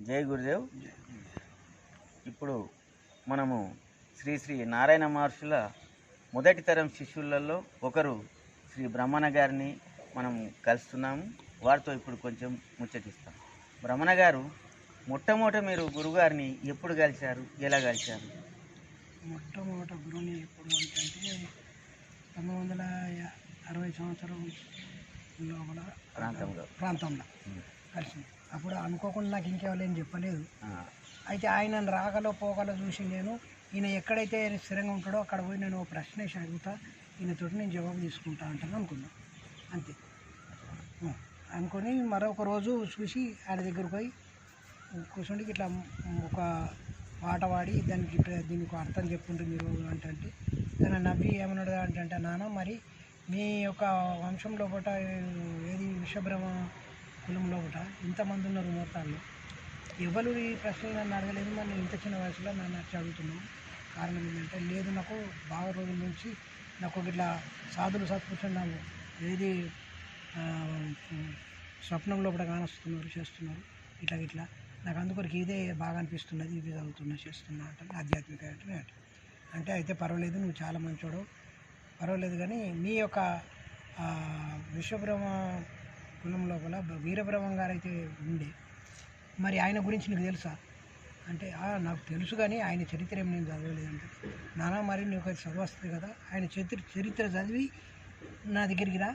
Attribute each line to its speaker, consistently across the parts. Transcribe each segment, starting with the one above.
Speaker 1: జై గురుదేవ్. ఇప్పుడు మనము శ్రీ శ్రీ నారాయణ మహర్షుల మొదటి తరం శిష్యులలో ఒకరు శ్రీ బ్రహ్మణ గారిని మనం కలుస్తున్నాము. వారితో ఇప్పుడు కొంచెం ముచ్చటిస్తాం. బ్రహ్మణ గారు మొట్టమొదట మీరు గురుగారిని ఎప్పుడు కలిశారు? ఎలా కలిశారు?
Speaker 2: మొట్టమొదట గురువుని ఎప్పుడు అంటే పంతొమ్మిది వందల అరవై సంవత్సరం లోపల
Speaker 1: ప్రాంతంలో.
Speaker 2: ప్రాంతంలో. కలిసింది. అప్పుడు అనుకోకుండా నాకు ఇంకెవరేం చెప్పలేదు. అయితే ఆయన రాగలో పోగలో చూసి నేను ఈయన ఎక్కడైతే స్థిరంగా ఉంటాడో అక్కడ పోయి నేను ప్రశ్న వేసి అడుగుతా ఈయనతోటి నేను జవాబు తీసుకుంటా అంటాను అనుకున్నా. అంతే. అనుకొని మరొక రోజు చూసి ఆయన దగ్గరకు పోయి కూర్చుండి ఇట్లా ఒక పాట పాడి దానికి ఇట్లా దీనికి అర్థం చెప్పుండ్రు మీరు అంటే తన నవ్వి ఏమన్నాడు అంటే నాన్న మరి మీ యొక్క వంశంలో పూట ఏది విశ్వబ్రహ్మ కులంలో కూడా ఇంతమంది ఉన్నారు మోతాల్లో ఎవరు ఈ ప్రశ్నలు నన్ను అడగలేదు మరి నేను ఇంత చిన్న వయసులో నన్ను వచ్చి అడుగుతున్నాను కారణం ఏంటంటే లేదు నాకు బాగా రోజుల నుంచి నాకు ఇట్లా సాధులు సత్పురుషులు ఏది స్వప్నంలో కూడా కానొస్తున్నారు చేస్తున్నారు ఇట్లా ఇట్లా నాకు అందుకొరకు ఇదే బాగా అనిపిస్తున్నది ఇది చదువుతున్నా చేస్తున్నా అంటే ఆధ్యాత్మిక అంటే అంటే అయితే పర్వాలేదు నువ్వు చాలా మంచోడు. పర్వాలేదు కానీ మీ యొక్క విశ్వబ్రహ్మ కులం లోపల వీరబ్రహ్మం గారు అయితే ఉండే. మరి ఆయన గురించి నీకు తెలుసా? అంటే నాకు తెలుసు కానీ ఆయన చరిత్ర ఏం నేను చదవలేదంటే. నానా మరి నీకు అది చదవస్తుంది కదా. ఆయన చరిత్ర చరిత్ర చదివి నా దగ్గరికి రా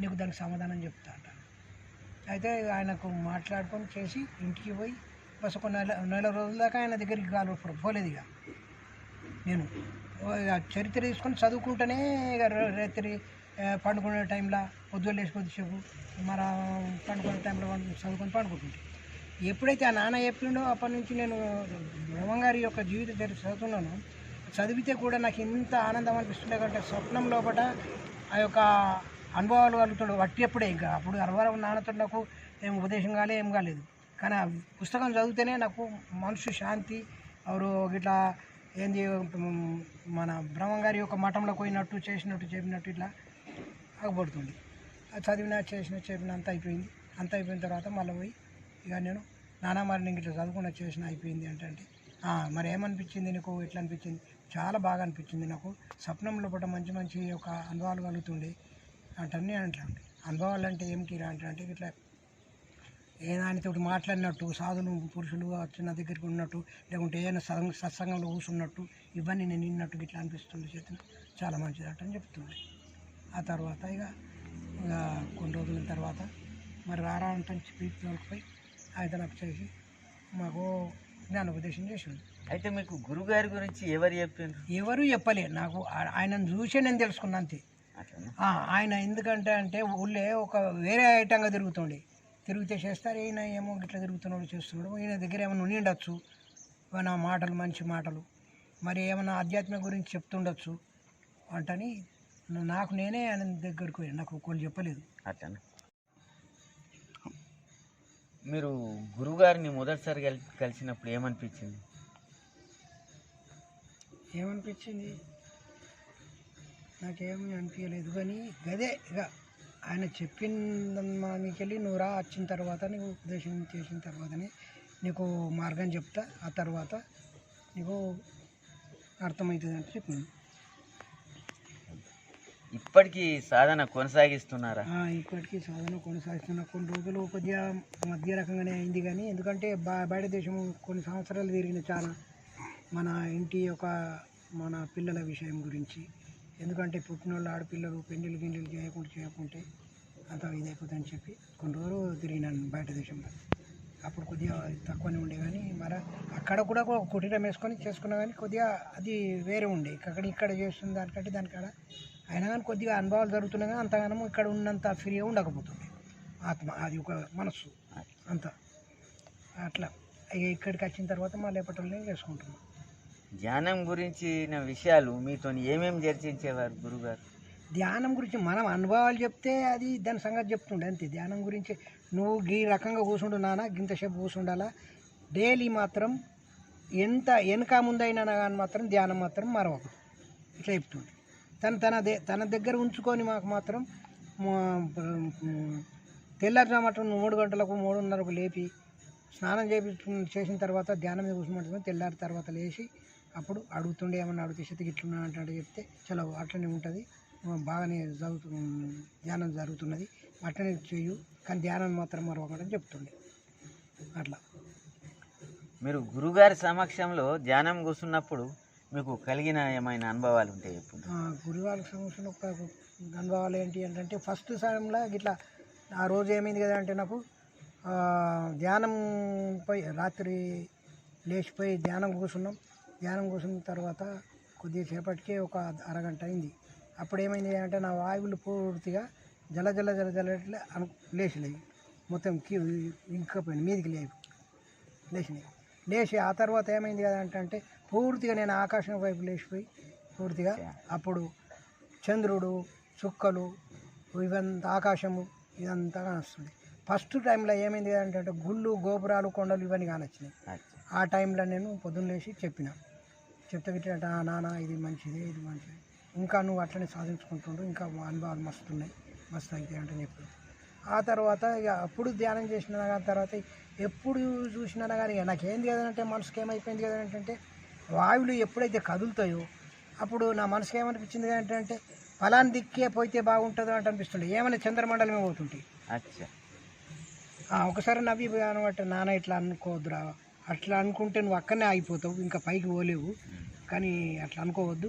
Speaker 2: నీకు దానికి సమాధానం చెప్తా అంటాను అయితే ఆయనకు మాట్లాడుకొని చేసి ఇంటికి పోయి బస్ ఒక నెల నెల రోజుల దాకా ఆయన దగ్గరికి కాలు పోలేదు ఇక. నేను ఓ ఇక చరిత్ర తీసుకొని చదువుకుంటూనే ఇక రాత్రి పండుకునే టైంలో పొద్దున్న లేచి కొద్దిసేపు మన పండుకునే టైంలో చదువుకొని పండుకుంటుంటే ఎప్పుడైతే ఆ నాన్న చెప్పిండో అప్పటి నుంచి నేను బ్రహ్మంగారి యొక్క జీవిత చరిత్ర చదువుతున్నాను. చదివితే కూడా నాకు ఎంత ఆనందం అనిపిస్తుండే కంటే స్వప్నం లోపల ఆ యొక్క అనుభవాలు కలుగుతాడు వట్టిప్పుడే ఇంకా అప్పుడు అరవరం నాన్నతో నాకు ఏం ఉపదేశం కాలే ఏం కాలేదు. కానీ ఆ పుస్తకం చదివితేనే నాకు మనసు శాంతి ఎవరు ఇట్లా ఏంది మన బ్రహ్మంగారి యొక్క మఠంలో పోయినట్టు చేసినట్టు చెప్పినట్టు ఇట్లా ఆగబడుతుంది. చదివిన చేసిన చెప్పిన అంత అయిపోయింది. అంత అయిపోయిన తర్వాత మళ్ళీ పోయి ఇక నేను నానా మరి నేను ఇట్లా చదువుకున్న చేసిన అయిపోయింది అంటే మరి ఏమనిపించింది నీకు? ఎట్లా అనిపించింది? చాలా బాగా అనిపించింది నాకు. స్వప్నంలో పూట మంచి మంచి ఒక అనుభవాలు కలుగుతుండే. అంటే అంటాను అనుభవాలు అంటే ఏమిటి అంటే ఇట్లా ఏ దానితోటి మాట్లాడినట్టు సాధులు పురుషులు వచ్చిన దగ్గరికి ఉన్నట్టు లేకుంటే ఏదైనా సత్సంగ సత్సంగంలో కూర్చున్నట్టు ఇవన్నీ నేను విన్నట్టు ఇట్లా అనిపిస్తుంది చేతన. చాలా మంచిది అట అని చెప్తుంది ఆ తర్వాత ఇక కొన్ని రోజుల తర్వాత మరి రారా అంటే స్పీచ్ పోయి ఆయన నాకు చేసి మాకు జ్ఞానోపదేశం చేసిండు.
Speaker 1: అయితే మీకు గురుగారి గురించి ఎవరు చెప్పిండ్రు
Speaker 2: ఎవరు చెప్పలే. నాకు ఆయనను చూసే నేను తెలుసుకున్నా అంతే.
Speaker 1: అట్లనా?
Speaker 2: ఆ, ఆయన ఎందుకంటే అంటే ఊళ్ళే ఒక వేరే ఐటంగా తిరుగుతుండే. తిరిగితే చేస్తారు ఈయన ఏమో ఇట్లా తిరుగుతున్నాడు చేస్తున్నాడు. ఈయన దగ్గర ఏమైనా ఉండి ఉండొచ్చు. ఏమైనా మాటలు మంచి మాటలు. మరి ఏమైనా ఆధ్యాత్మిక గురించి చెప్తుండొచ్చు అంటని నాకు నేనే ఆయన దగ్గరికి పోయాను. నాకు కొన్ని చెప్పలేదు.
Speaker 1: అట్లనా? మీరు గురుగారిని మొదటిసారి కలి కలిసినప్పుడు ఏమనిపించింది?
Speaker 2: ఏమనిపించింది? నాకేమీ అనిపించలేదు. కానీ గదే ఇక ఆయన చెప్పిన మీకెళ్ళి నువ్వు రా వచ్చిన తర్వాత నీకు ఉపదేశం చేసిన తర్వాతనే నీకు మార్గం చెప్తా ఆ తర్వాత నీకు అర్థమవుతుంది అంటే చెప్పింది
Speaker 1: ఇప్పటికీ సాధన కొనసాగిస్తున్నారా?
Speaker 2: ఇప్పటికీ సాధన కొనసాగిస్తున్న కొన్ని రోజులు కొద్దిగా మధ్య రకంగానే అయింది కానీ ఎందుకంటే బా బయట దేశం కొన్ని సంవత్సరాలు తిరిగిన చాలా మన ఇంటి యొక్క మన పిల్లల విషయం గురించి. ఎందుకంటే పుట్టినోళ్ళు ఆడపిల్లలు పెళ్ళిళ్ళు గిన్నెలు చేయకుండా చేయకుంటే అంత ఇదైపోతుందని చెప్పి కొన్ని రోజులు తిరిగినాను బయట దేశంలో. అప్పుడు కొద్దిగా తక్కువనే ఉండే కానీ మరి అక్కడ కూడా ఒక కుటీరం వేసుకొని చేసుకున్నా కానీ కొద్దిగా అది వేరే ఉండే. ఇక్కడ ఇక్కడ చేస్తున్న దానికంటే దానికాడ అయినా కానీ కొద్దిగా అనుభవాలు జరుగుతున్నాయి కానీ అంతగానో ఇక్కడ ఉన్నంత ఫ్రీగా ఉండకపోతుంది. ఆత్మ అది ఒక మనస్సు. అంత. అట్లా. ఇక ఇక్కడికి వచ్చిన తర్వాత మళ్ళీ ఎప్పటినే చేసుకుంటున్నాం.
Speaker 1: ధ్యానం గురించిన విషయాలు మీతో ఏమేమి చర్చించేవారు గురుగారు?
Speaker 2: ధ్యానం గురించి మనం అనుభవాలు చెప్తే అది దాని సంగతి చెప్తుండే అంతే. ధ్యానం గురించి నువ్వు ఈ రకంగా కూర్చుండు నాన్న గింతసేపు కూర్చుండాలా? డైలీ మాత్రం ఎంత వెనక ముందైనా కానీ మాత్రం ధ్యానం మాత్రం మరవకు ఇట్లా చెప్తుండే. తను తన దే తన దగ్గర ఉంచుకొని మాకు మాత్రం తెల్లారుజామట మూడు గంటలకు మూడున్నరకు లేపి స్నానం చేపి చేసిన తర్వాత ధ్యానం మీద కూర్చోమంటుంది తెల్లారి తర్వాత లేచి అప్పుడు అడుగుతుండే ఏమన్నా అడిగితే శతికి ఇట్లున్నా అంటే చెప్తే చలో అట్లనే ఉంటుంది. బాగానే చదువుతు ధ్యానం జరుగుతున్నది. అట్లనే చేయు. కానీ ధ్యానం మాత్రం మరొకటి చెప్తుండే. అట్లా.
Speaker 1: మీరు గురుగారి సమక్షంలో ధ్యానం కూర్చున్నప్పుడు మీకు కలిగిన ఏమైనా అనుభవాలు ఉంటాయి ఇప్పుడు
Speaker 2: ఆ, సంవత్సరం ఒక అనుభవాలు ఏంటి అంటే ఫస్ట్ సమయంలో ఇట్లా ఆ రోజు ఏమైంది కదా అంటే నాకు ధ్యానం పోయి రాత్రి లేచిపోయి ధ్యానం కూర్చున్నాం. ధ్యానం కూర్చున్న తర్వాత కొద్దిసేపటికే ఒక అరగంట అయింది. అప్పుడు ఏమైంది అంటే నా వాయువులు పూర్తిగా జల జల జల జలట్లే అను లేచినాయి. మొత్తం కీ ఇంకపోయింది మీదికి లేవు లేచినాయి. లేచి ఆ తర్వాత ఏమైంది కదా అంటే పూర్తిగా నేను ఆకాశం వైపు లేచిపోయి పూర్తిగా అప్పుడు చంద్రుడు చుక్కలు ఇవంతా ఆకాశము ఇదంతా కానొస్తుంది. ఫస్ట్ టైంలో ఏమైంది అంటే గుళ్ళు గోపురాలు కొండలు ఇవన్నీ కానొచ్చినాయి. ఆ టైంలో నేను పొద్దున్న లేచి చెప్పిన. చెప్తే గిట్ట నాన్న ఇది మంచిది ఇది మంచిది. ఇంకా నువ్వు అట్లనే సాధించుకుంటుండు ఇంకా అనుభవాలు మస్తు ఉన్నాయి మస్తు అయితే అంటే చెప్పి ఆ తర్వాత ఇక అప్పుడు ధ్యానం చేసిన తర్వాత ఎప్పుడు చూసినా కానీ నాకేంది కదంటే మనసుకి ఏమైపోయింది కదంటే వాయువులు ఎప్పుడైతే కదులుతాయో అప్పుడు నా మనసుకి ఏమనిపించింది అంటే ఫలాని దిక్కే పోతే బాగుంటుందో అంటే అనిపిస్తుండే. ఏమైనా చంద్రమండలమే పోతుంటాయి ఒకసారి నవ్వి అనమాట నాన్న ఇట్లా అనుకోవద్దురా అట్లా అనుకుంటే నువ్వు అక్కడనే ఆగిపోతావు ఇంకా పైకి పోలేవు. కానీ అట్లా అనుకోవద్దు.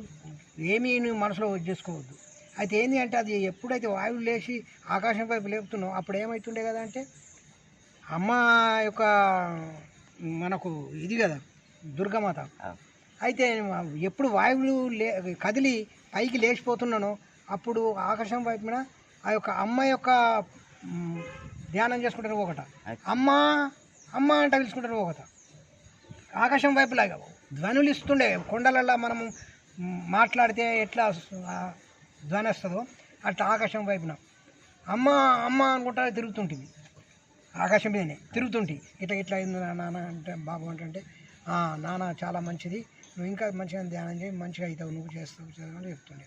Speaker 2: ఏమీ నువ్వు మనసులో చేసుకోవద్దు. అయితే ఏంటి అంటే అది ఎప్పుడైతే వాయువు లేచి ఆకాశం వైపు లేపుతున్నావు అప్పుడు ఏమవుతుండే కదా అంటే అమ్మ యొక్క మనకు ఇది కదా దుర్గమాత. అయితే ఎప్పుడు వాయువులు లే కదిలి పైకి లేచిపోతున్నానో అప్పుడు ఆకాశం వైపున ఆ యొక్క అమ్మ యొక్క ధ్యానం చేసుకుంటారు ఒకట. అమ్మ అమ్మ అంట పిలుచుకుంటారు ఒకట. ఆకాశం వైపులాగా ధ్వనులు ఇస్తుండే. కొండలలో మనము మాట్లాడితే ఎట్లా ధ్వని వస్తుందో అట్లా ఆకాశం వైపున. అమ్మ అమ్మ అనుకుంటా తిరుగుతుంటుంది. ఆకాశం మీదనే తిరుగుతుంటి ఇట్లా ఇట్లా అయింది నాన్న అంటే బాబు అంటే "ఆ, నాన్న చాలా మంచిది. నువ్వు ఇంకా మంచిగా ధ్యానం చేయి మంచిగా అవుతావు. నువ్వు చేస్తావు చదువు" అని చెప్తుండే.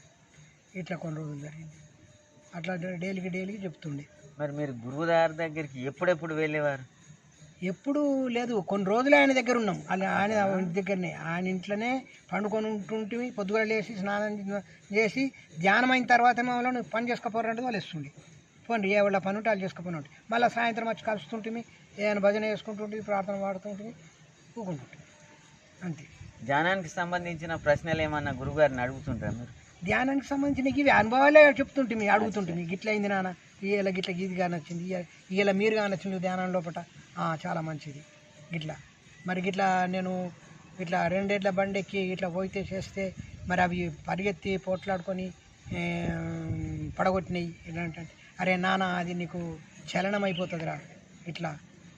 Speaker 2: ఇట్లా కొన్ని రోజులు జరిగింది. అట్లా డైలీకి డైలీకి చెప్తుండే.
Speaker 1: మరి మీరు గురువుగారి దగ్గరికి ఎప్పుడెప్పుడు వెళ్ళేవారు?
Speaker 2: ఎప్పుడు లేదు. కొన్ని రోజులు ఆయన దగ్గర ఉన్నాం. అలా ఆయన ఇంటి దగ్గరనే. ఆయన ఇంట్లోనే పండుకొని ఉంటుంటే పొద్దుగా లేచి స్నానం చేసి ధ్యానం అయిన తర్వాత మమ్మల్ని నువ్వు పని చేసుకోపోరంటే వాళ్ళు ఇస్తుండే పోండి ఏ వాళ్ళ పని ఉంటే వాళ్ళు చేసుకోపోయినట్టు మళ్ళీ సాయంత్రం వచ్చి కలుస్తుంటే ఏదైనా భజన చేసుకుంటుంటే ప్రార్థన పాడుతుంటే ఊకుంటుంటే. అంతే.
Speaker 1: ధ్యానానికి సంబంధించిన ప్రశ్నలు ఏమన్నా గురుగారిని అడుగుతుంటారు మీరు?
Speaker 2: ధ్యానానికి సంబంధించిన ఇవి అనుభవాలే చెప్తుంటే మీ అడుగుతుంటే మీకు గిట్ల అయింది నాన్న ఇలా గిట్ల గీది కానొచ్చింది ఇలా మీరు కానొచ్చింది ధ్యానం లోపల "ఆ, చాలా మంచిది. గిట్లా. మరి గిట్లా నేను ఇట్లా రెండేళ్ళ బండి ఎక్కి ఇట్లా పోయితే చేస్తే మరి అవి పరిగెత్తి పోట్లాడుకొని పడగొట్టినాయి. అంటే అరే నాన్న అది నీకు చలనం అయిపోతుందిరా ఇట్లా.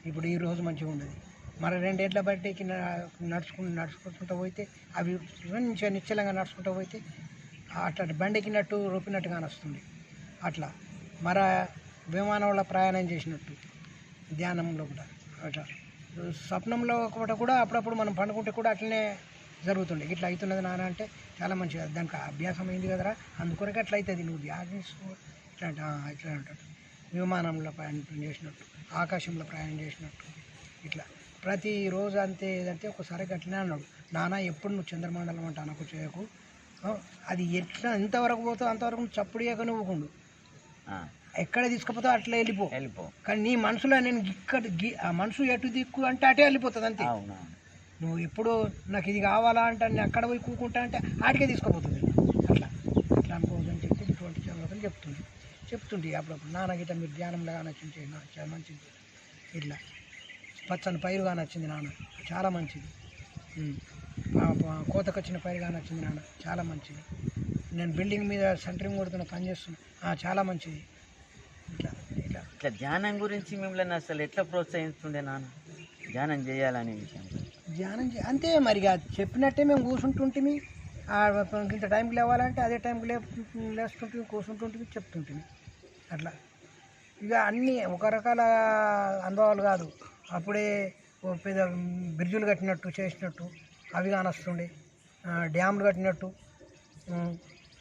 Speaker 2: ఇప్పుడు ఈ రోజు మంచిగా ఉండదు మరి రెండేళ్ళ బట్టికి నడుచుకుని నడుచుకుంటూ పోతే అవి మంచిగా నిశ్చలంగా నడుచుకుంటూ పోతే అట్లా బండెక్కినట్టు రొప్పినట్టు కానొస్తుంది అట్లా. మర విమానంలో ప్రయాణం చేసినట్టు. ధ్యానంలో కూడా. అట్లా. స్వప్నంలో ఒకటి కూడా అప్పుడప్పుడు మనం పండుకుంటే కూడా అట్లనే జరుగుతుండే. ఇట్లా అవుతున్నది నాన్న అంటే చాలా మంచిగా. దానికి అభ్యాసం అయింది కదరా. అందుకొరకే అట్లా అవుతుంది. నువ్వు ధ్యానం ఇట్లా అంటే, ఇట్లా అంటాడు విమానంలో ప్రయాణం చేసినట్టు. ఆకాశంలో ప్రయాణం చేసినట్టు. ఇట్లా. ప్రతిరోజు అంతే ఏదంటే ఒకసారి అట్లనే అన్నాడు నాన్న ఎప్పుడు నువ్వు చంద్రమండలం అంటే అనకు చేయకు. అది ఎట్లా ఎంతవరకు పోతావు అంతవరకు నువ్వు చప్పుడు చేయక నువ్వుకుండు ఎక్కడ తీసుకుపోతావు అట్లా వెళ్ళిపో.
Speaker 1: వెళ్ళిపో.
Speaker 2: కానీ నీ మనసులో నేను ఇక్కడ ఆ మనసు ఎటు దిక్కు అంటే అటే వెళ్ళిపోతుంది అంతే. నువ్వు ఎప్పుడు నాకు ఇది కావాలా అంటే నేను అక్కడ పోయి కూకుంటా అంటే ఆటికే తీసుకుపోతుంది. అట్లా. అట్లా అనుకోవద్దని చెప్పి ఇటువంటి చదువుతుంది చెప్తుంది. చెప్తుంది అప్పుడప్పుడు నాన్న గిట్ట మీరు ధ్యానంలో నచ్చింది చాలా మంచిది. ఇట్లా. పచ్చని పైరు నచ్చింది నాన్న. చాలా మంచిది. కోతకొచ్చిన పైరు నచ్చింది నాన్న. చాలా మంచిది. నేను బిల్డింగ్ మీద సెంటరింగ్ కొడుతున్న పని చేస్తున్నా. "ఆ, చాలా మంచిది. ఇట్లా ఇట్లా.
Speaker 1: ఇట్లా ధ్యానం గురించి మిమ్మల్ని అసలు ఎట్లా ప్రోత్సహిస్తుండే నాన్న? ధ్యానం చేయాలనే విషయం.
Speaker 2: ధ్యానం చే అంతే మరి చెప్పినట్టే మేము కూర్చుంటుంటిమి. ఇంత టైంకి లేవాలంటే అదే టైంకి లే లేస్తుంటుంది కూర్చుంటుంటిమి చెప్తుంటిమి. అట్లా. ఇక అన్నీ ఒక రకాల అనుభవాలు కాదు. అప్పుడే ఓ పెద్ద బ్రిడ్జులు కట్టినట్టు చేసినట్టు అవి కానొస్తుండే డ్యామ్లు కట్టినట్టు.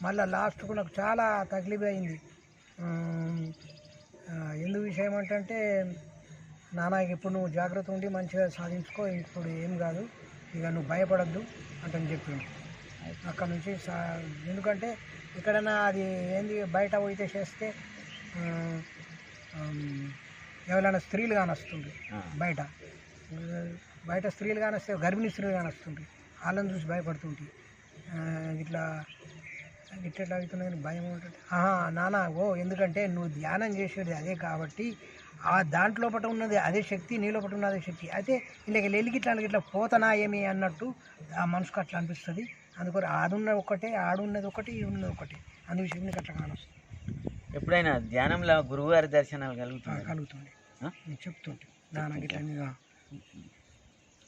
Speaker 2: మళ్ళీ లాస్ట్కు నాకు చాలా తగిలిపోయింది ఎందుకు విషయం ఏంటంటే నాన్న ఇప్పుడు నువ్వు జాగ్రత్త ఉండి మంచిగా సాధించుకో ఇప్పుడు ఏం కాదు. ఇక నువ్వు భయపడద్దు అంటని చెప్పిండు. అక్కడ నుంచి సా ఎందుకంటే ఎక్కడైనా అది ఏంది బయట పోయితే చేస్తే ఎవరైనా స్త్రీలు కానొస్తుండ్రి
Speaker 1: ఆ.
Speaker 2: బయట. బయట స్త్రీలు కానొస్తే గర్భిణీ స్త్రీలు కానొస్తుండ్రి వాళ్ళని చూసి భయపడుతుంటే. ఇట్లా ఇట్లా ఎట్లా అవుతున్నాయని భయం ఉంటుంది ఆహా నాన్న ఓ ఎందుకంటే నువ్వు ధ్యానం చేసేది అదే కాబట్టి ఆ దాంట్లో ఉన్నది అదే శక్తి నీలో పట ఉన్నది అదే శక్తి. అయితే ఇలాగ లెలికి ఇట్లా ఇట్లా పోతనా ఏమి అన్నట్టు ఆ మనసుకు అట్లా అనిపిస్తుంది. అందుకని ఆడున్నది ఒకటే ఆడున్నది ఒకటి ఈ ఉన్నది ఒకటి అందు విషయం నీకు అట్లా కానొస్తుంది
Speaker 1: ఎప్పుడైనా ధ్యానంలో గురువుగారి దర్శనాలు కలుగుతుంది
Speaker 2: కలుగుతుంది? నేను చెప్తుంటే నాన్న గిట్లా మీరు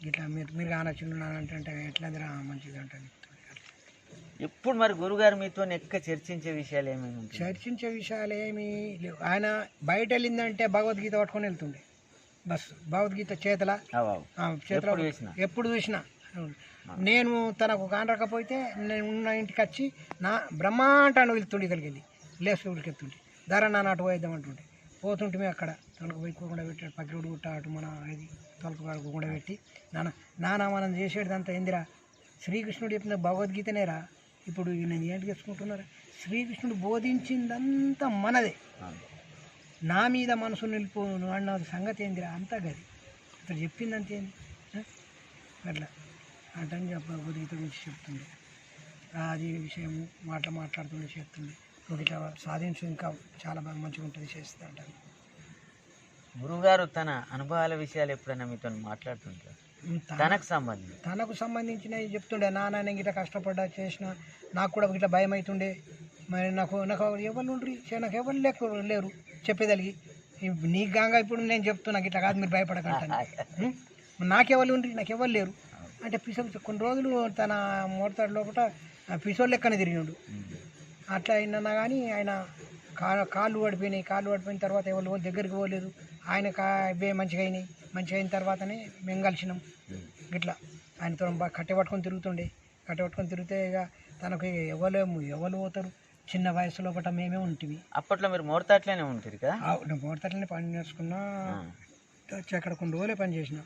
Speaker 2: గిట్లా మీరు మీరు కానొచ్చిండు నాన్న అంటే ఎట్లా మంచిది అంటే
Speaker 1: ఎప్పుడు మరి గురుగారు మీతో ఎక్కువ చర్చించే విషయాలు ఉంటాయి?
Speaker 2: చర్చించే విషయాలు ఏమీ లేవు. ఆయన బయట వెళ్ళిందంటే భగవద్గీత పట్టుకొని వెళ్తుండే. బస్ భగవద్గీత చేతల? చేతిలో
Speaker 1: ఎప్పుడు చూసినా?
Speaker 2: ఎప్పుడు చూసినా. నేను తనకు కానరాకపోతే నేను ఉన్న ఇంటికి వచ్చి నా బ్రహ్మాంటాన్ని వెళ్తుండే ఇక్కడికి వెళ్ళి లేచి ఎత్తుంటే ధరణ నా నాటు పోయిద్దాం అంటుంటే. పోతుంటే అక్కడ తొలకు పోయి కూడా పెట్టాడు పక్కన గుట్ట అటు మన ఇది తొలక కూడా పెట్టి. నాన్న నాన్న మనం చేసేదంతా ఏందిరా? శ్రీకృష్ణుడు చెప్పిన భగవద్గీతనేరా? ఇప్పుడు నేను ఏంటి తెచ్చుకుంటున్నారా శ్రీకృష్ణుడు బోధించిందంతా మనదే. నా మీద మనసు నిలిపో అన్న సంగతి ఏందిరా? అంతా గది. ఇక్కడ చెప్పిందంత ఏంది? అట్లా. అంటని చెప్ప గురించి చెప్తుంది అది విషయము మాటలు మాట్లాడుతుండే చెప్తుంది ఇట్లా సాధించు ఇంకా చాలా బాగా మంచిగా ఉంటుంది అంటాను
Speaker 1: గురువుగారు తన అనుభవాల విషయాలు ఎప్పుడైనా మీతో మాట్లాడుతుంటారు?
Speaker 2: తన-
Speaker 1: తనకు సంబంధించి.
Speaker 2: తనకు సంబంధించినవి చెప్తుండే? నాన్న నేను ఇట్లా కష్టపడ్డా చేసిన నాకు కూడా ఇట్లా భయం అవుతుండే మరి నాకు నాకు ఎవరు ఉండ్రి నాకు ఎవరు లేకు లేరు చెప్పేదలిగి. నీకు గాంగా ఇప్పుడు నేను చెప్తున్నా ఇట్లా కాదు మీరు భయపడకండి నాకెవరు ఉండ్రి నాకు ఎవరు లేరు. అంటే పిస కొన్ని రోజులు తన మోడతాడు లోపల పిసోలు లెక్కన తిరిగిండు. అట్లా అయినా కానీ ఆయన కా కాళ్ళు పడిపోయినాయి. కాళ్ళు పడిపోయిన తర్వాత ఎవరు దగ్గరికి పోలేదు. ఆయన కా ఇవే మంచిగా అయినాయి. మంచిగా అయిన తర్వాతనే మేము కలిసినాం. ఇట్లా ఆయనతో బాగా కట్టె పట్టుకొని తిరుగుతుండే. కట్టె పట్టుకొని తిరిగితే ఇక తనకు ఎవరు ఎవరు పోతారు? చిన్న వయసులో పట్ట మేమే ఉంటుంది
Speaker 1: అప్పట్లో మీరు మోడతాట్లోనే ఉంటుంది కదా?
Speaker 2: మోడతట్లనే పని నేర్చుకున్నా వచ్చి అక్కడ కొన్ని రోజులే పని చేసిన.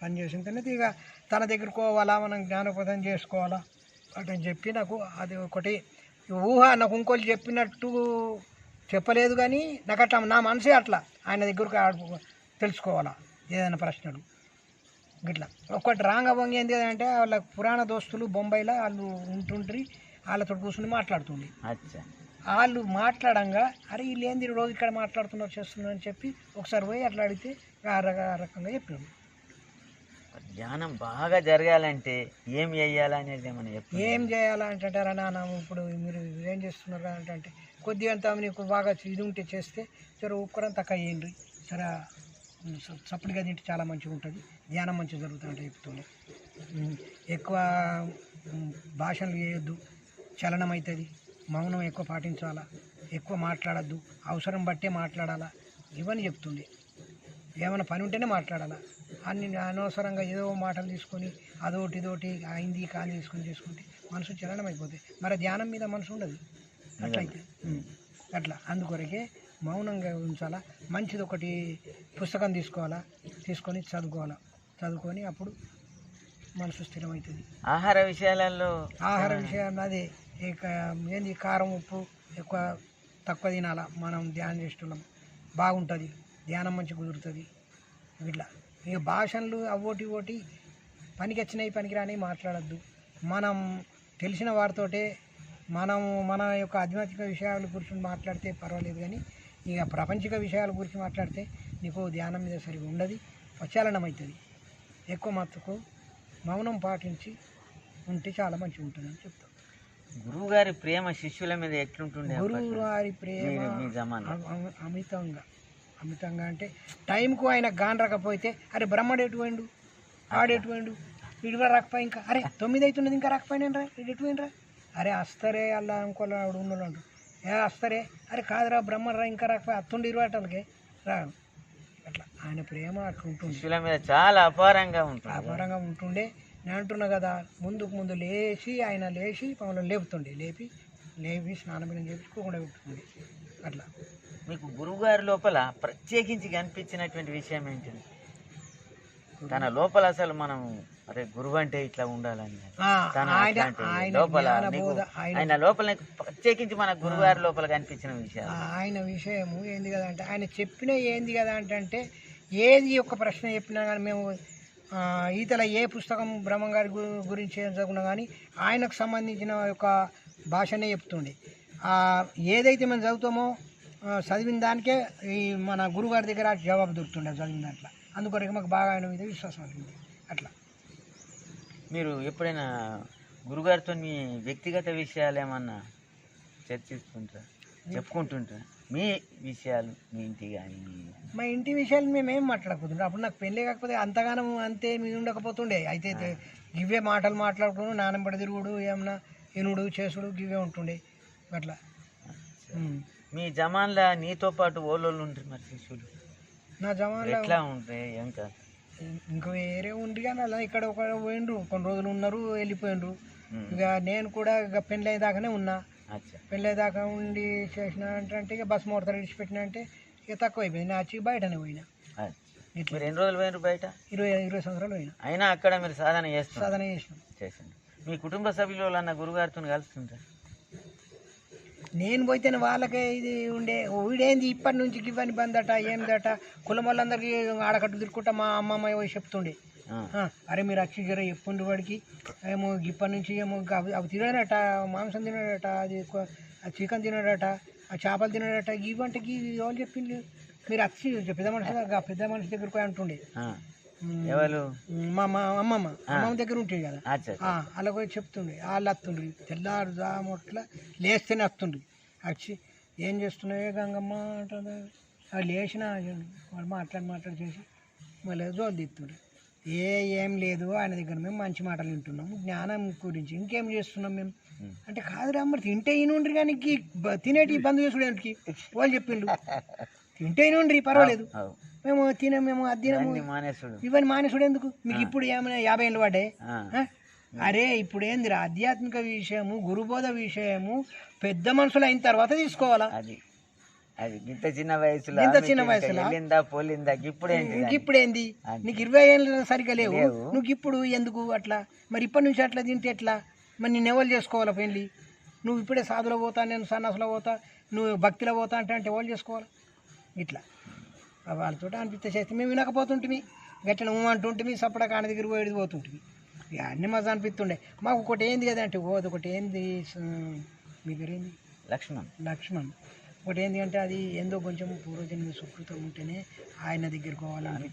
Speaker 2: పని చేసిన తర్వాత ఇక తన దగ్గరకు పోవాలా? మనం జ్ఞానోపదం చేసుకోవాలా? అటని చెప్పి నాకు అది ఒకటి ఊహ నాకు ఇంకోళ్ళు చెప్పినట్టు చెప్పలేదు కానీ నాకు అట్లా నా మనసే అట్లా. ఆయన దగ్గరకు తెలుసుకోవాలా ఏదైనా ప్రశ్నలు. గిట్లా. ఒకటి రాంగ వంగి ఏంటి అంటే వాళ్ళ పురాణ దోస్తులు బొంబాయిలో వాళ్ళు ఉంటుండ్రి వాళ్ళతో కూర్చుని మాట్లాడుతుండే
Speaker 1: అచ్చా.
Speaker 2: వాళ్ళు మాట్లాడంగా అరే వీళ్ళు ఏంది రోజు ఇక్కడ మాట్లాడుతున్నారు చేస్తున్నారు అని చెప్పి ఒకసారి పోయి అట్లా అడిగితే ఆ రకంగా చెప్పాడు
Speaker 1: ధ్యానం బాగా జరగాలంటే ఏం చేయాలనేది మనం చెప్పు
Speaker 2: ఏం చేయాలంటే అంటారా నాన్న ఇప్పుడు మీరు ఏం చేస్తున్నారు అంటే కొద్దిగా నీకు బాగా ఇది ఉంటే చేస్తే సరే ఒక్కరం తక్కువ వేయండి సరే స- తింటే చాలా మంచిగా ఉంటుంది. ధ్యానం మంచిగా జరుగుతుందంటే చెప్తుంది ఎక్కువ భాషలు చేయొద్దు. చలనం అవుతుంది మౌనం ఎక్కువ పాటించాలా? ఎక్కువ మాట్లాడద్దు. అవసరం బట్టే మాట్లాడాలా? ఇవన్నీ చెప్తుంది ఏమైనా పని ఉంటేనే మాట్లాడాలా? అన్ని అనవసరంగా ఏదో మాటలు తీసుకొని అదోటి ఇదోటి అయింది కాని తీసుకొని చేసుకుంటే మనసు చలనం అయిపోతుంది మరి ధ్యానం మీద మనసు ఉండదు. అట్లయితే. అట్లా. అందుకొరకే మౌనంగా ఉంచాలా. మంచిది ఒకటి పుస్తకం తీసుకోవాలా. తీసుకొని చదువుకోవాలా. చదువుకొని అప్పుడు మనసు స్థిరమవుతుంది.
Speaker 1: ఆహార విషయాలలో
Speaker 2: ఆహార విషయం అదే. ఇక ఏంది? కారం ఉప్పు ఎక్కువ తక్కువ తినాలా. మనం ధ్యానం చేస్తున్నాం బాగుంటుంది. ధ్యానం మంచి కుదురుతుంది. ఇట్లా. ఇక భాషలు అవోటి ఓటి పనికి వచ్చినాయి పనికిరాని మాట్లాడద్దు. మనం తెలిసిన వారితోటే మనం మన యొక్క ఆధ్యాత్మిక విషయాల గురించి మాట్లాడితే పర్వాలేదు కానీ ఇక ప్రపంచిక విషయాల గురించి మాట్లాడితే నీకు ధ్యానం మీద సరిగా ఉండదు ప్రచాలనం అవుతుంది ఎక్కువ మత్తుకు మౌనం పాటించి ఉంటే చాలా మంచిగా ఉంటుందని చెప్తాను
Speaker 1: గురువు గారి ప్రేమ శిష్యుల మీద ఎట్లుంటుండే
Speaker 2: గురువు? వారి ప్రేమ అమితంగా. అమితంగా అంటే టైంకు ఆయన గాన్ రాకపోతే అరే బ్రహ్మడు ఎటు పోయిండు ఆడు ఎటు పోయిండు వీడు కూడా రాకపోయి ఇంకా అరే తొమ్మిది అవుతున్నది ఇంకా రాకపోయినా రా? వీడు ఎటు పోయినరా అరే వస్తారే అలా ఇంకోళ్ళు ఆవిడ ఉన్నోళ్ళు ఏ వస్తారే అరే కాదురా బ్రహ్మరా ఇంకా రాకపోయి అత్తుండి ఇరవై అటలకే రాను అట్లా ఆయన ప్రేమ అట్లా ఉంటుంది.
Speaker 1: మీద చాలా అపారంగా ఉంటుంది.
Speaker 2: వ్యాపారంగా ఉంటుండే. నేను అంటున్నా కదా ముందుకు ముందు లేచి ఆయన లేచి మమ్మల్ని లేపుతుండే. లేపి లేపి స్నానం చేపించుకోకుండా పెట్టుకుండే అట్లా.
Speaker 1: మీకు గురువుగారి లోపల ప్రత్యేకించి కనిపించినటువంటి విషయం ఏంటిది తన లోపల అసలు మనం అరే గురువు అంటే ఇట్లా ఉండాలని. తన లోపల
Speaker 2: ఆయన
Speaker 1: లోపల ప్రత్యేకించి మన గురువుగారి లోపల కనిపించిన విషయాలు.
Speaker 2: ఆ- ఆయన విషయము ఏంది కదా అంటే ఆయన చెప్పిన ఏంది కదా అంటే ఏది ఒక ప్రశ్న చెప్పినా కానీ మేము ఈతల ఏ పుస్తకం బ్రహ్మంగారి గురించి చదువుకున్నా కానీ ఆయనకు సంబంధించిన ఒక భాషనే చెప్తుండే. ఏదైతే మనం చదువుతామో చదివిన దానికే ఈ మన గురుగారి దగ్గర జవాబు దొరుకుతుండే చదివిన దాంట్లో. అందుకొరకు మాకు బాగా ఆయన మీద విశ్వాసం ఉంది. అట్లా.
Speaker 1: మీరు ఎప్పుడైనా గురుగారితో మీ వ్యక్తిగత విషయాలు ఏమన్నా చర్చిస్తుంటారా? చెప్పుకుంటుంటారా? మీ విషయాలు మీ ఇంటి కానీ
Speaker 2: మా ఇంటి విషయాలు మేము ఏం మాట్లాడకపోతుండే. అప్పుడు నాకు పెళ్ళి కాకపోతే అంతగానం అంతే మీద ఉండకపోతుండే. అయితే ఇవే మాటలు మాట్లాడుకుని నానబడి తిరుగుడు ఏమన్నా ఇనుడు చేసుడు గివే ఉంటుండే. అట్లా.
Speaker 1: మీ జమాన్లా నీతో పాటు ఓలోళ్ళు ఉంటారు మరి శిష్యులు.
Speaker 2: నా జమాన్లో
Speaker 1: ఎట్లా ఉంటాయి ఏం కాదు.
Speaker 2: ఇంక వేరే ఉంది కానీ అలా ఇక్కడ ఒక పోయిండ్రు కొన్ని రోజులు ఉన్నారు వెళ్ళిపోయిండ్రు. ఇక నేను కూడా ఇక పెళ్ళి దాకానే ఉన్నా. పెళ్ళి దాకా ఉండి చేసిన అంటే ఇక బస్ మోటార్ విడిచిపెట్టిన అంటే ఇక తక్కువ అయిపోయింది. నా వచ్చి బయటనే పోయినా.
Speaker 1: మీరు ఎన్ని రోజులు పోయినారు బయట?
Speaker 2: ఇరవై ఇరవై సంవత్సరాలు పోయినా.
Speaker 1: అయినా అక్కడ మీరు సాధన చేస్తున్నారు.
Speaker 2: సాధన చేసినాం.
Speaker 1: చేసింది మీ కుటుంబ సభ్యులు వాళ్ళన్న గురుగారితో కలుస్తుంటారు
Speaker 2: నేను పోతేనే వాళ్ళకే ఇది ఉండే. వీడేంది ఇప్పటి నుంచి ఇవన్నీ బందట ఏందట? కులం వాళ్ళందరికీ ఆడకట్టు తిరుక్కుంటా మా అమ్మమ్మ పోయి చెప్తుండే. అరే మీరు వచ్చి జర చెప్పుండ్రు వాడికి? ఏమో ఇప్పటి నుంచి ఏమో అవి అవి తినాడట మాంసం తినాడట అది చికెన్ తినాడట ఆ చేపలు తినాడట ఇవంటికి ఎవరు చెప్పింది మీరు వచ్చి పెద్ద మనిషి పెద్ద మనిషి దగ్గరకు అంటుండే.
Speaker 1: ఎవరు?
Speaker 2: మా మా అమ్మమ్మ. అమ్మమ్మ దగ్గర ఉంటుంది కదా. అలా పోయి చెప్తుండ్రి వాళ్ళు వస్తుండ్రి. తెల్లారుజాముట్ల లేస్తేనే వస్తుండ్రి. వచ్చి ఏం చేస్తున్నావే? గంగమ్మ? అంటుంది వాళ్ళు లేచిన వాళ్ళు మాట్లాడి మాట్లాడి చేసి మళ్ళీ జోలు తీస్తుండ్రి. ఏ ఏం లేదు. ఆయన దగ్గర మేము మంచి మాటలు వింటున్నాము. జ్ఞానం గురించి ఇంకేం చేస్తున్నాం మేము. అంటే కాదురా మరి తింటే ఈనుండ్రి కానీ తినేటి బంద్ చేసుడానికి వాళ్ళు చెప్పిండ్రు. తింటే ఈనుండ్రి పర్వాలేదు. మేము తినే మేము అది తినము
Speaker 1: ఇవన్నీ మానేసుడు.
Speaker 2: ఇవన్నీ మానేసుడు ఎందుకు? మీకు ఇప్పుడు ఏమైనా యాభై ఏళ్ళు పడ్డాయి.
Speaker 1: ఆ?
Speaker 2: అరే ఇప్పుడు ఏందిరా? ఆధ్యాత్మిక విషయము గురుబోధ విషయము పెద్ద మనుషులు అయిన తర్వాత తీసుకోవాలా?
Speaker 1: అది. అది ఇంత చిన్న వయసులో
Speaker 2: ఇంత చిన్న వయసులో?
Speaker 1: వెళ్ళిందా పోలిందా? ఇప్పుడేంటి
Speaker 2: ఇంక ఇప్పుడు ఏంది. నీకు ఇరవై ఏళ్ళు సరిగ్గా లేవు.
Speaker 1: లేవు.
Speaker 2: నువ్వు ఇప్పుడు ఎందుకు అట్లా? మరి ఇప్పటి నుంచి అట్లా తింటే ఎట్లా? మరి నేను ఎవరు చేసుకోవాలా పెళ్ళి? నువ్వు ఇప్పుడే సాధులో పోతా నేను సన్నాసులో పోతా నువ్వు భక్తిలో పోతా అంటే అంటే ఎవరు చేసుకోవాలి? ఇట్లా. వాళ్ళతో అనిపిస్తే చేస్తే మేము వినకపోతుంటిమి. గట్ల నువ్వు అంటుంటిమి సపడ కాని దగ్గర పోయేది పోతుంటిమి. ఇక అన్ని మజా అనిపిస్తుండే. మాకు ఒకటి ఏంది కదా అంటే ఓ ఒకటి ఏంది మీ పేరు ఏంది
Speaker 1: లక్ష్మణ్.
Speaker 2: లక్ష్మణ్. ఒకటి ఏంటి అంటే అది ఏందో కొంచెం పూర్వజన్మ సుకృతం ఉంటేనే ఆయన దగ్గరికి పోవాలని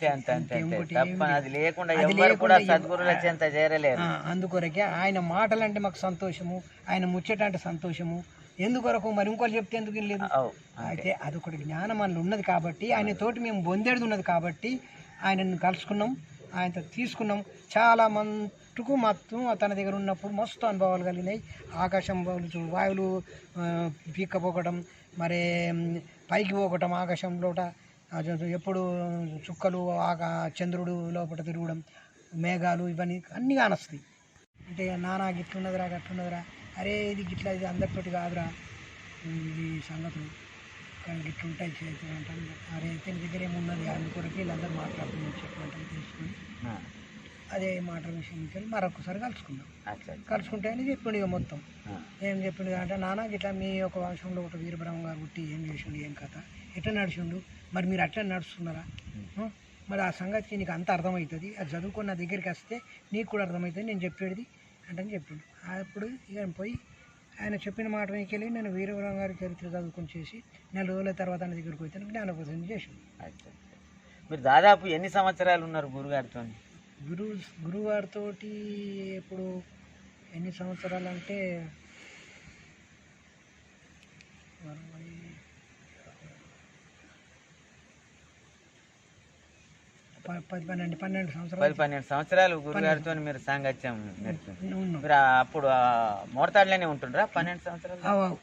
Speaker 2: అందుకొరకే ఆయన మాటలు అంటే మాకు సంతోషము ఆయన ముచ్చట అంటే సంతోషము ఎందుకొరకు మరి ఇంకోటి చెప్తే ఎందుకు లేదు
Speaker 1: అవు
Speaker 2: అయితే అదొకటి జ్ఞానం అందులో ఉన్నది కాబట్టి ఆయన తోటి మేము పొందేది ఉన్నది కాబట్టి ఆయనను కలుసుకున్నాం ఆయనతో తీసుకున్నాం. చాలా మట్టుకు మొత్తం తన దగ్గర ఉన్నప్పుడు మస్తు అనుభవాలు కలిగినాయి. ఆకాశం వాయువులు పీక్కపోకటం మరి పైకి పోకటం ఆకాశంలోట ఆ, ఎప్పుడు చుక్కలు ఆకా చంద్రుడు లోపల తిరగడం మేఘాలు ఇవన్నీ అన్నీ కానొస్తాయి. అంటే నానా గిట్లున్నదిరా గట్లున్నదిరా. అరే ఇది గిట్లా ఇది అందరితోటి కాదురా. ఇది సంగతులు. కానీ గిట్లుంటాయి చేతులు అంటాను అరే ఇతని దగ్గర ఏమున్నది అందుకొరకు వీళ్ళందరూ మాట్లాడుతున్నారు చెప్పంటాం తెలుసుకొని అదే మాటల విషయం నుంచి మరొకసారి
Speaker 1: అచ్చా.
Speaker 2: కలుసుకుంటే అని చెప్పిండు ఇక మొత్తం. ఏం చెప్పిండు అంటే నాన్న ఇట్లా మీ యొక్క వంశంలో ఒక వీరబ్రహ్మ గారు పుట్టి ఏం చేసిండు ఏం కథ? ఎట్లా నడిచిండు? మరి మీరు అట్లా నడుస్తున్నారా? మరి ఆ సంగతికి నీకు అంత అర్థమవుతుంది. అది చదువుకొని నా దగ్గరికి వస్తే నీకు కూడా అర్థమవుతుంది. నేను చెప్పేది అంటే చెప్పిండు. అప్పుడు ఇక పోయి ఆయన చెప్పిన మాట వెళ్ళి నేను వీరబ్రహ్మ గారి చరిత్ర చదువుకొని చేసి నెల రోజుల తర్వాత ఆయన దగ్గరికి పోతే జ్ఞానబోధన చేసి.
Speaker 1: మీరు దాదాపు ఎన్ని సంవత్సరాలు ఉన్నారు గురుగారితో
Speaker 2: గురు గురువారితో ఇప్పుడు ఎన్ని సంవత్సరాలు అంటే అరవై ప- పది పన్నెండు పన్నెండు
Speaker 1: పది
Speaker 2: సంవత్సరాలు
Speaker 1: పన్నెండు సంవత్సరాలు గురుగారితో మీరు సాంగత్యం మీరు. అప్పుడు మోడతాడులోనే ఉంటుండ్రా పన్నెండు సంవత్సరాలు.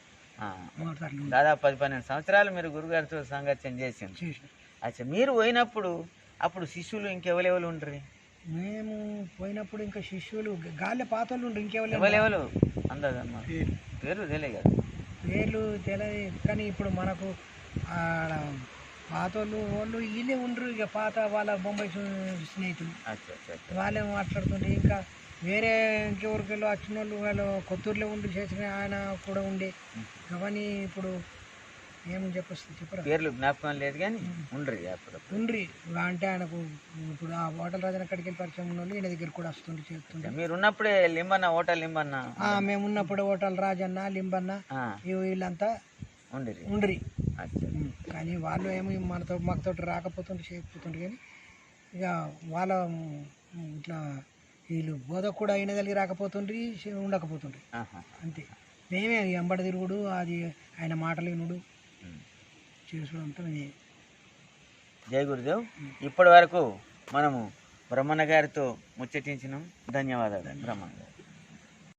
Speaker 1: దాదాపు పది పన్నెండు సంవత్సరాలు మీరు గురుగారితో సాంగత్యం
Speaker 2: చేసినాం
Speaker 1: అచ్చా మీరు పోయినప్పుడు అప్పుడు శిష్యులు ఇంకెవరెవరు ఉంటారు
Speaker 2: మేము పోయినప్పుడు ఇంకా శిష్యులు గాలి పాతలు ఉండ్రు ఇంకెవరు
Speaker 1: ఎవరెవరు అందదమ్మా పేరు తెలియ కదా.
Speaker 2: పేర్లు తెలియదు కానీ ఇప్పుడు మనకు ఆడ పాత వాళ్ళు వాళ్ళు వీళ్ళే ఉండరు ఇక పాత వాళ్ళ బొంబాయి స్నేహితులు. వాళ్ళే మాట్లాడుతుంటే ఇంకా వేరే ఇంకెవరికి వచ్చిన వాళ్ళు వాళ్ళు కొత్తూరులో ఉండి చేసిన ఆయన కూడా ఉండే. అవన్నీ ఇప్పుడు ఏం చెప్పొస్తుంది చెప్పరా?
Speaker 1: పేర్లు జ్ఞాపకం లేదు కానీ ఉండ్రి
Speaker 2: ఉండ్రి. అంటే ఆయనకు ఇప్పుడు ఆ హోటల్ రాజన అక్కడికి వెళ్ళి పరిచయం ఉన్న వాళ్ళు ఈయన దగ్గర కూడా వస్తుండే చేస్తుండే
Speaker 1: మీరు ఉన్నప్పుడే లింబన్న హోటల్ లింబన్న?
Speaker 2: మేము ఉన్నప్పుడు హోటల్ రాజన్న లింబన్న వీళ్ళంతా
Speaker 1: ఉండిరి.
Speaker 2: కానీ వాళ్ళు ఏమి మనతో మాతో రాకపోతుంటే చేయకపోతుండే కానీ ఇక వాళ్ళ ఇట్లా వీళ్ళు బోధ కూడా అయిన దగ్గర రాకపోతుండ్రి ఉండకపోతుండ్రి. అంతే. మేమే ఎంబడి తిరుగుడు అది ఆయన మాటలు వినుడు.
Speaker 1: ఉమ్.
Speaker 2: చేసుడు అంతా మేమే.
Speaker 1: జై గురుదేవ్. ఇప్పటి వరకు మనము బ్రహ్మన్న గారితో ముచ్చటించినాం. ధన్యవాదాలు. బ్రహ్మన్న గారు.